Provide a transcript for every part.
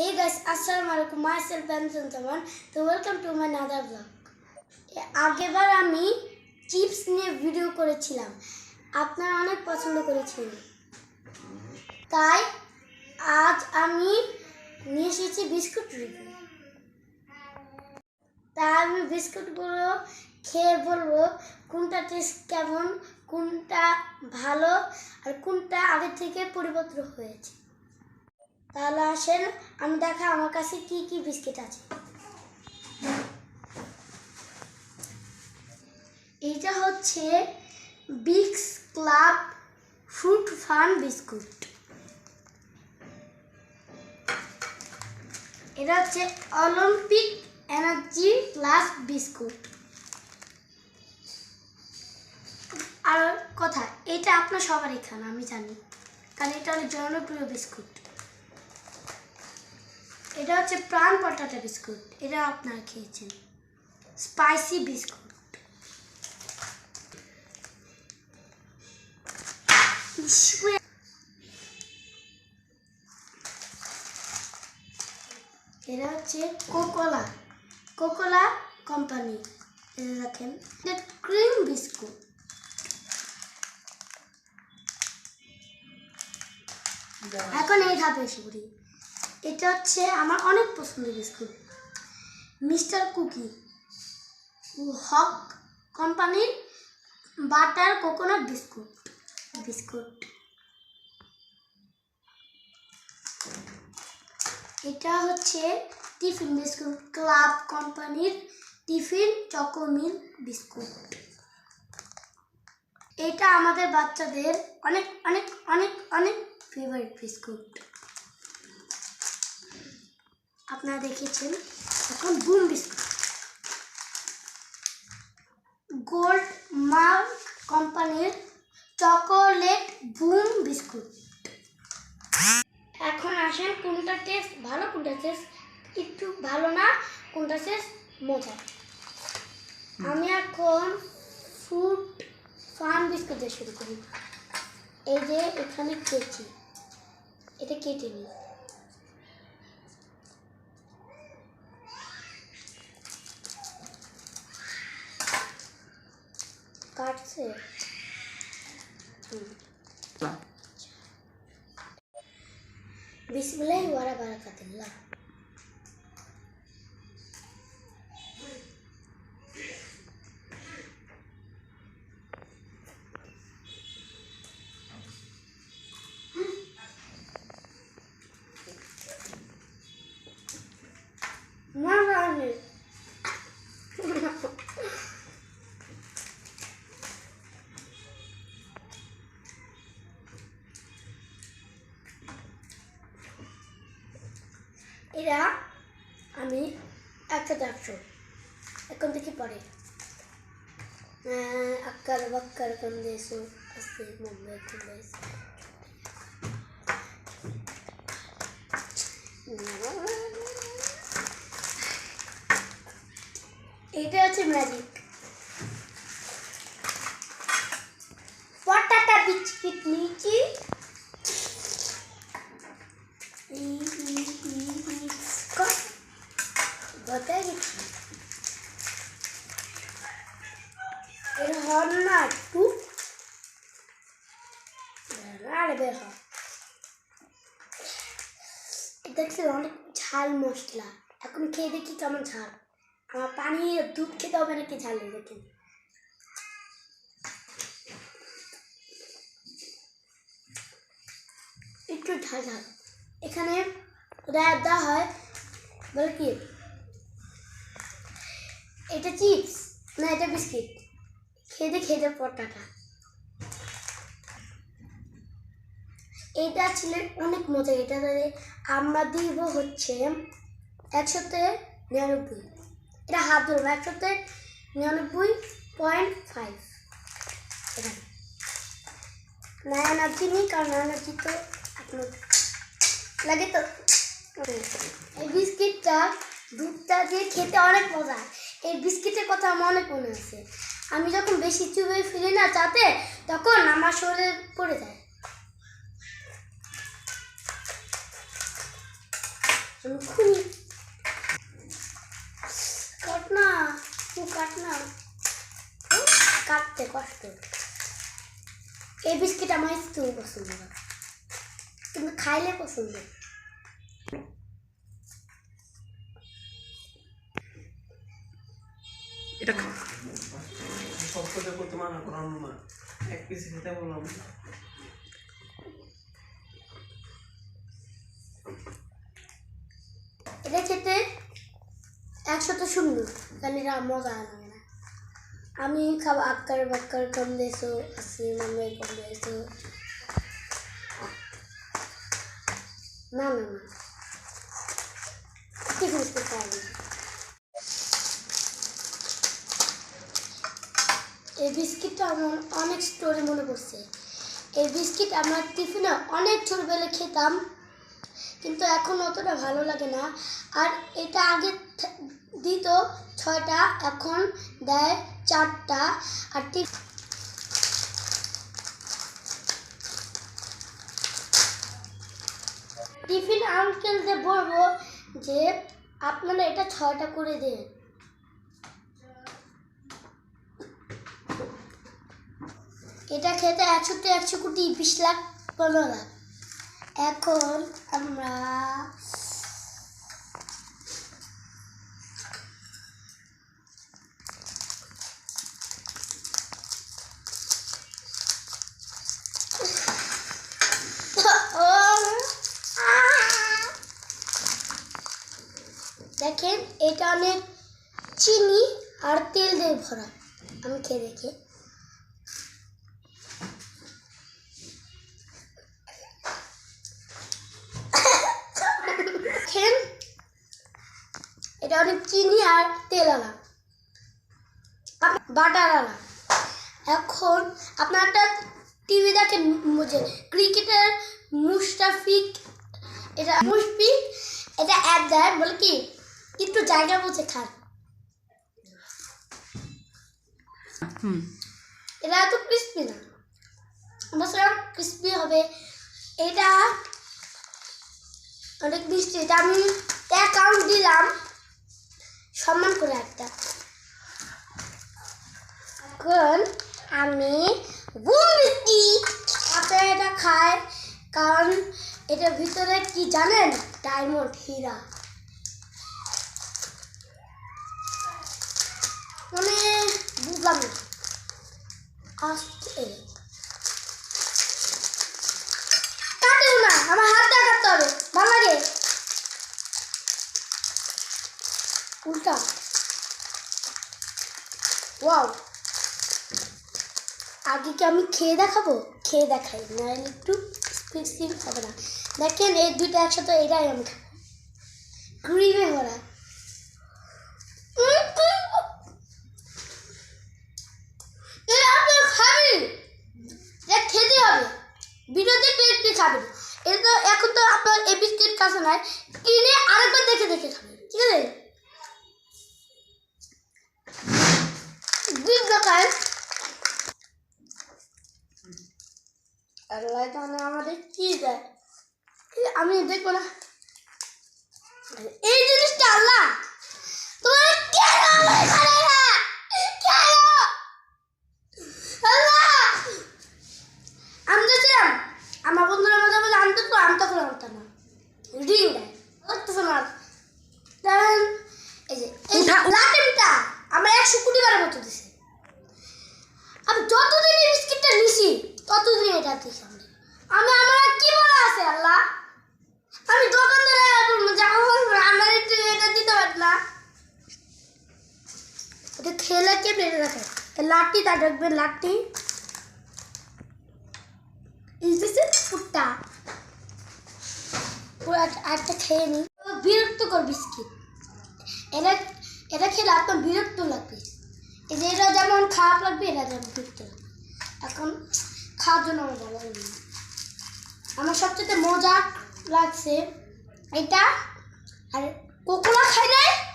Hey guys, Assalamu alaikum. Myself Ben Santaman. So welcome to my another vlog. আগেবার আমি chips নিয়ে video করেছিলাম আপনারা অনেক পছন্দ করেছিলেন তাই আজ আমি নিয়ে এসেছি বিস্কুট রিভিউ তাই আমি বিস্কুটগুলো খেয়ে বলব কোনটা টেস্ট কেমন কোনটা ভালো আর কোনটা আগে থেকে পরিবর্তন হয়েছে তাহলে আসেন, আমি দেখা, আমার কাছে কি কি বিস্কিট আছে? এটা হচ্ছে বিক্স ক্লাব ফ্রুট ফার্ম বিস্কুট এটা হচ্ছে অলিম্পিক এনার্জি প্লাস বিস্কুট আর কথা, এটা আপনার সবারই খান আমি জানি। কারণ এটা অনেক জনপ্রিয় বিস্কুট। এটা হচ্ছে প্রাণ পটাটা বিস্কুট। এটা আপনারা খেয়েছেন। Spicy biscuit. এটা হচ্ছে কোকোলা। কোকোলা কোম্পানি। এটা দেখেন। Cream biscuit. এখন এই ধাপে পড়ি। এটা হচ্ছে আমার অনেক পছন্দের বিস্কুট মিস্টার কুকি। হক কোম্পানির বাটার কোকোনাট বিস্কুট। বিস্কুট। এটা হচ্ছে টিফিন বিস্কুট। ক্লাব কোম্পানির টিফিন চকোমিল বিস্কুট। এটা আমাদের বাচ্চাদের অনেক অনেক অনেক অনেক ফেভারিট বিস্কুট। আপনারা দেখেছেন এখন বুম বিস্কুট। গোল্ড মার্ক কোম্পানির চকোলেট বুম বিস্কুট। এখন আসেন কোনটা টেস্ট ভালো, কোনটা টেস্ট একটু ভালো না, কোনটা টেস্ট মজা আমি এখন ফ্রুট ফান বিস্কুট দিয়ে শুরু করি। এই যে এখানে কেচি এটা কেটে নিই। কাটছে? বিসমিল্লাহি ওয়ারা বারাকাতুল্লাহ। আমি একটা একশো এখন থেকে পরে। আক্কার বাক্কার কন্দেশো আসে মুম্বাই কন্দেশ এটা হচ্ছে ম্যাজিক। পটাটা বিস্কিট নিয়েছি। না একটু আরে বের দেখছি অনেক ঝাল মশলা এখন খেয়ে দেখি কেমন ঝাল আমার পানি আর দুধ খেতে হবে নাকি ঝালে দেখেন একটু ঝাল ঝাল এখানে দেওয়া হয় বলে কি এটা চিপস না এটা বিস্কিট খেতে খেতে পটাটা এটা ছিল অনেক মজা এটাতে আমরা দিব হচ্ছে একশোতে নিরানব্বই। এটা হাত ধরবো, একশোতে নিরানব্বই পয়েন্ট ফাইভ এটা। নায়ানার্জি নেই, কারণ তো আপনার লাগে তো? এই বিস্কিটটা দুধটা দিয়ে খেতে অনেক মজা এই বিস্কিটের কথা আমার অনেক মনে আছে। আমি যখন বেশি চুবে ফিরি না চাতে তখন আমার শরীরে পড়ে যায়। খুলি কাট না কাট না। কাটতে কষ্ট। এই বিস্কিট আমার তুমি পছন্দ তুমি খাইলে পছন্দ। না। এক পিস খেতে বললাম। এটা খেতে একশত সুন্দর কারণ এটা লাগে না। আমি খাব আক্কার বাক্কার কম দেছো, আসি মামে কম দেছো। না না না। ঠিক আছে এই বিস্কিটটা আমার অনেক স্টোরি মনে পড়ছে। এই বিস্কিট আমার টিফিনে অনেক ছোটবেলায় খেতাম, কিন্তু এখন অতটা ভালো লাগে না। আর এটা আগে দিত ছয়টা, এখন দেয় চারটা। আর টিপ টিফিন আঙ্কেলদের বলব যে আপনারা এটা ছয়টা করে দেন। এটা খেতে একশোতে একশো কোটি বিশ লাখ পনেরো লাখ এখন আমরা দেখেন, এটা অনেক চিনি আর তেল দিয়ে ভরা। আমি খেয়ে দেখি দেখেন এটা অনেক চিনি আর তেল আলা বাটার আলা এখন আপনার একটা টিভি দেখেন যে ক্রিকেটের মুস্তাফিক এটা মুশফিক এটা অ্যাড দেয় বলে কি একটু জায়গা বুঝে খান। এটা এত ক্রিস্পি না। বসে ক্রিস্পি হবে। এটা অনেক মিষ্টি। এটা আমি অ্যাকাউন্ট দিলাম। সম্মান করে একটা। এখন আমি বুমটি আপনারা এটা খায়, কারণ এটার ভিতরে কি জানেন? ডায়মন্ড হীরা। মানে বুঝলাম আসছে কাটেও না আমার হাতটা কাটতে হবে ভালো লাগে উল্টা ওয়াও। আগে কি আমি খেয়ে দেখাবো? খেয়ে দেখাই, নাহলে একটু স্পিসি হবে না। দেখেন, এই দুইটা একসাথে, এটাই আমি খাব। ক্রিমে ভরা। খাবেন এটা তো, এখন তো আপনার এই বিস্কিট কাছে নাই। কিনে আরেকবার দেখে দেখে খাবেন ঠিক আছে? প্রকার আল্লাহ তাহলে আমাদের কি দেয় আমি দেখব না এই জিনিসটা আল্লাহ তোমার কেন আমায় করে না কেন আল্লাহ আমি তো ছিলাম আমার বন্ধুরা মাঝে মাঝে আনতে তো আমি তখন আনতাম না রিং দেয় করতেছে না দেন এই যে এই উঠা- লাটেনটা আমার একশো কোটি বারের মতো দিছে আমি যতদিন এই বিস্কিটটা নিছি ততদিন এটা দিছি আমি আমি আমার আর কি বলা আছে আল্লাহ আমি দোকানদারে বলব যে আমার আমার একটু এটা দিতে পারত না এটা খেলে কে বেড়ে রাখে? লাঠি তা দেখবেন, লাঠি। Is this a ফুটা পুরো একটা- একটা খেয়ে নি। বিরক্তকর বিস্কিট। এটা খেলে আপনার বিরক্ত লাগবে। যে এটা যেমন খারাপ লাগবে এটা যেমন বিরক্ত এখন খাওয়ার জন্য আমার ভালো আমার সবচেয়ে মজা লাগছে এটা আর কোকোলা খাই নাই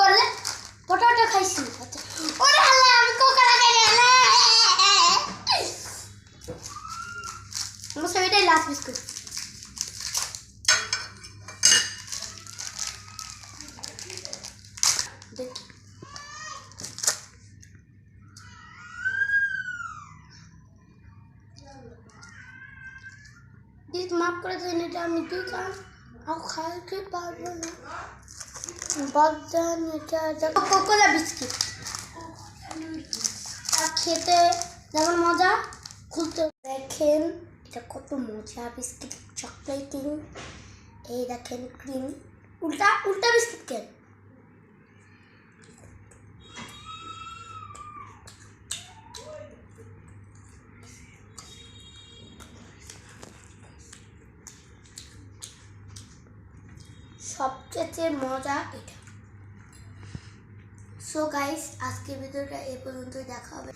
পড়লে পটাটা খাইছি। ওরে হালা আমি মাফ করে দেন, এটা আমি তুই কারণ আর খাইতে পারব না। বাদাম এটা কোকোলা বিস্কিট আর খেতে যেমন মজা খুলতে দেখেন এটা কত মজা বিস্কিট চকলেটিং এই দেখেন ক্রিম উল্টা উল্টা সবচেয়ে মজা এটা। সো গাইস আজকের ভিডিওটা এ পর্যন্তই দেখা হবে।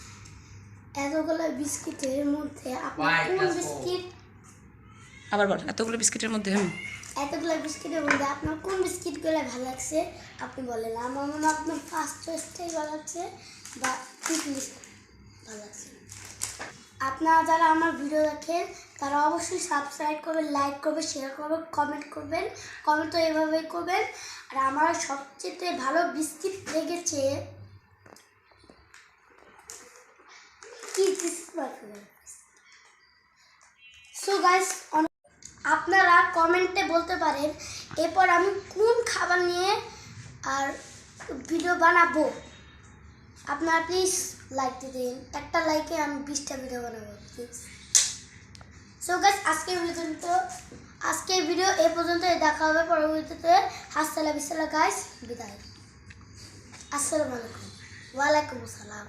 এতগুলো বিস্কিটের মধ্যে আপনার কোন বিস্কিট আবার বল এতগুলো বিস্কিটের মধ্যে এতগুলো বিস্কিটের মধ্যে আপনার কোন বিস্কিট বিস্কিটগুলো ভালো লাগছে? আপনি বলেন আমার মনে হয় আপনার ফার্স্ট চয়েসটাই ভালো লাগছে বা ভালো লাগছে আপনারা যারা আমার ভিডিও দেখেন, তারা অবশ্যই সাবস্ক্রাইব করবেন লাইক করবেন শেয়ার করবেন কমেন্ট করবেন। কমেন্ট তো এভাবেই করবেন। আর আমার সবচেয়ে ভালো বিস্কিট লেগেছে। কি সো গাইস আপনারা কমেন্টে বলতে পারেন, এরপর আমি কোন খাবার নিয়ে আর ভিডিও বানাবো? আপনারা প্লিজ লাইক দিয়ে দিন। একটা লাইকে আমি বিশটা ভিডিও বানাবো সো গাছ আজকে পর্যন্ত আজকে ভিডিও এ পর্যন্ত দেখা হবে পরবর্তীতে। হাসসালা বিসালা গাছ বিদায়। আসসালামু আলাইকুম। ওয়ালাইকুম আসসালাম।